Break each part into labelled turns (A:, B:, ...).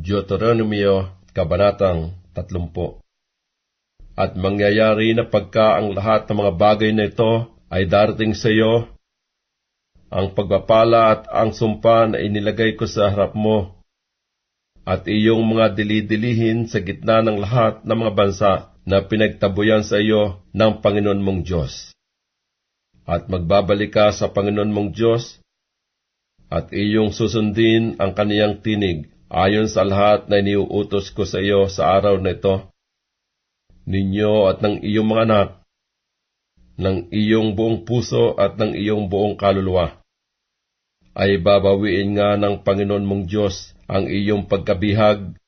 A: Deuteronomio, Kabanatang 30. At mangyayari na pagka ang lahat ng mga bagay na ito ay darating sa iyo, ang pagpapala at ang sumpa na inilagay ko sa harap mo, at iyong mga dilidilihin sa gitna ng lahat ng mga bansa na pinagtabuyan sa iyo ng Panginoon mong Diyos. At magbabalik ka sa Panginoon mong Diyos, at iyong susundin ang kaniyang tinig ayon sa lahat na iniuutos ko sa iyo sa araw na ito, ninyo at ng iyong mga anak, ng iyong buong puso at ng iyong buong kaluluwa, ay babawiin nga ng Panginoon mong Diyos ang iyong pagkabihag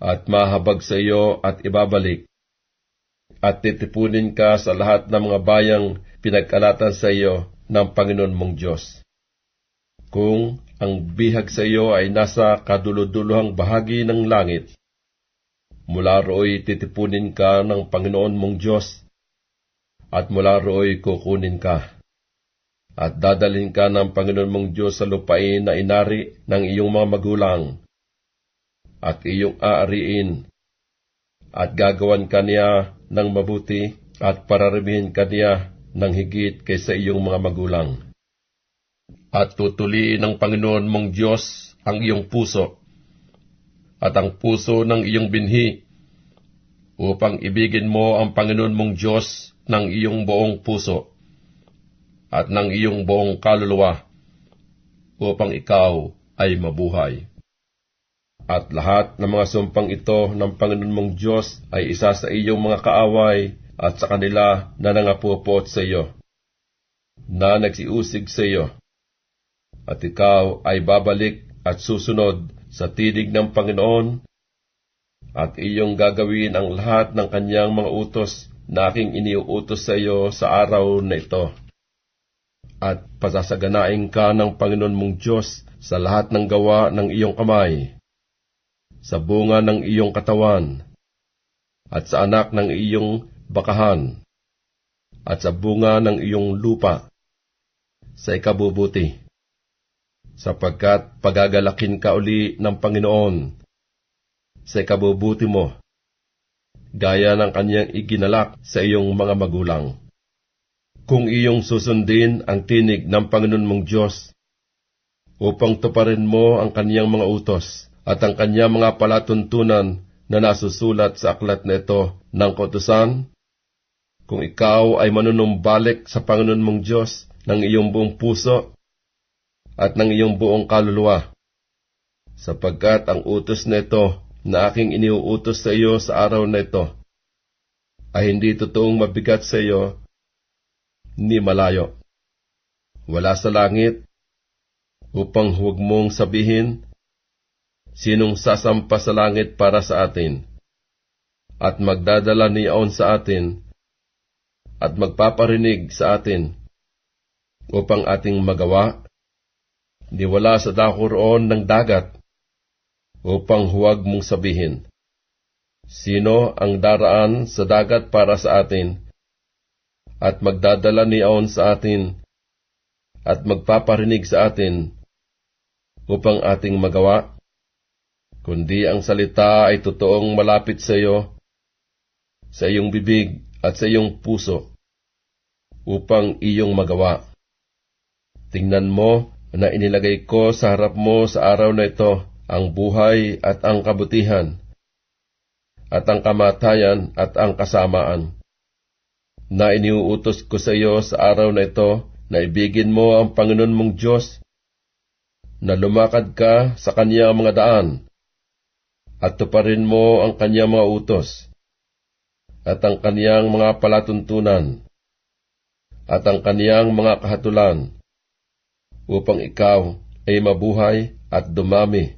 A: at mahabag sa iyo at ibabalik, at titipunin ka sa lahat ng mga bayang pinagkalatan sa iyo ng Panginoon mong Diyos. Kung ang bihag sa iyo ay nasa kaduluduluhang bahagi ng langit, mula rooy titipunin ka ng Panginoon mong Diyos, at mula rooy kukunin ka. At dadalhin ka ng Panginoon mong Diyos sa lupain na inari ng iyong mga magulang, at iyong aariin, at gagawan ka niya ng mabuti, at pararamihin ka niya ng higit kaysa iyong mga magulang. At tutuliin ng Panginoon mong Diyos ang iyong puso, at ang puso ng iyong binhi, upang ibigin mo ang Panginoon mong Diyos ng iyong buong puso, at ng iyong buong kaluluwa, upang ikaw ay mabuhay. At lahat ng mga sumpang ito ng Panginoon mong Diyos ay isa sa iyong mga kaaway at sa kanila na nangapupot sa iyo, na nagsiusig sa iyo, at ikaw ay babalik at susunod sa tinig ng Panginoon, at iyong gagawin ang lahat ng kanyang mga utos na aking iniuutos sa iyo sa araw na ito. At pasasaganain ka ng Panginoon mong Diyos sa lahat ng gawa ng iyong kamay, sa bunga ng iyong katawan, at sa anak ng iyong bakahan, at sa bunga ng iyong lupa, sa ikabubuti, sapagkat pagagalakin ka uli ng Panginoon sa ikabubuti mo, gaya ng kanyang iginalak sa iyong mga magulang. Kung iyong susundin ang tinig ng Panginoon mong Diyos, upang tuparin mo ang kanyang mga utos at ang kanyang mga palatuntunan na nasusulat sa aklat na ito ng kautusan, kung ikaw ay manunumbalik sa Panginoon mong Diyos ng iyong buong puso at ng iyong buong kaluluwa, sapagkat ang utos na ito na aking iniuutos sa iyo sa araw na ito ay hindi totoong mabigat sa iyo ni malayo. Wala sa langit upang huwag mong sabihin, sinong sasampa sa langit para sa atin, at magdadala niyaon sa atin, at magpaparinig sa atin, upang ating magawa, di wala sa dako roon ng dagat, upang huwag mong sabihin, sino ang daraan sa dagat para sa atin, at magdadala niyaon sa atin, at magpaparinig sa atin, upang ating magawa, kundi ang salita ay totoong malapit sa iyo, sa iyong bibig at sa iyong puso, upang iyong magawa. Tingnan mo na inilagay ko sa harap mo sa araw na ito ang buhay at ang kabutihan, at ang kamatayan at ang kasamaan. Na iniuutos ko sa iyo sa araw na ito na ibigin mo ang Panginoon mong Diyos na lumakad ka sa kanyang mga daan, at tuparin mo ang kanyang mga utos, at ang kanyang mga palatuntunan, at ang kanyang mga kahatulan, upang ikaw ay mabuhay at dumami,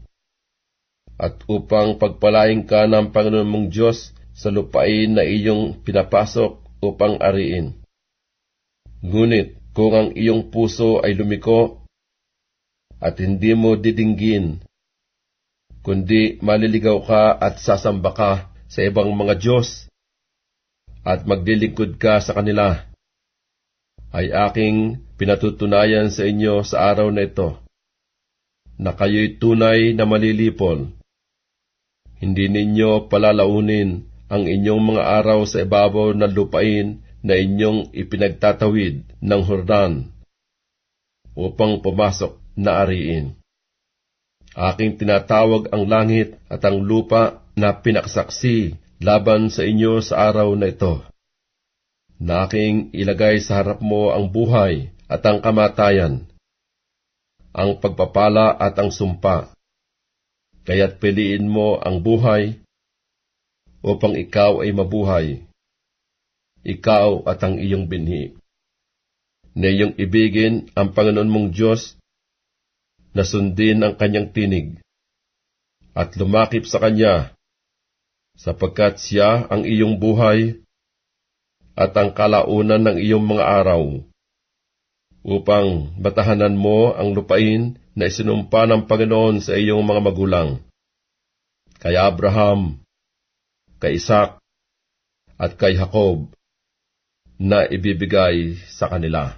A: at upang pagpalaing ka ng Panginoon mong Diyos sa lupain na iyong pinapasok upang ariin. Ngunit kung ang iyong puso ay lumiko at hindi mo didinggin, kundi maliligaw ka at sasamba ka sa ibang mga Diyos, at maglilingkod ka sa kanila, ay aking pinatutunayan sa inyo sa araw na ito, na kayo'y tunay na malilipol, Hindi ninyo palalaunin ang inyong mga araw sa ibabaw ng lupain na inyong ipinagtatawid ng Hordan upang pumasok na ariin. Aking tinatawag ang langit at ang lupa na pinaksaksi laban sa inyo sa araw na ito. Na ilagay sa harap mo ang buhay at ang kamatayan, ang pagpapala at ang sumpa. Kaya't piliin mo ang buhay upang ikaw ay mabuhay, ikaw at ang iyong binhi. Na iyong ibigin ang Panginoon mong Diyos na sundin ang kanyang tinig at lumakip sa kanya sapagkat siya ang iyong buhay at ang kalaunan ng iyong mga araw upang batahanan mo ang lupain na isinumpa ng Panginoon sa iyong mga magulang. Kay Abraham, kay Isaac, at kay Jacob na ibibigay sa kanila.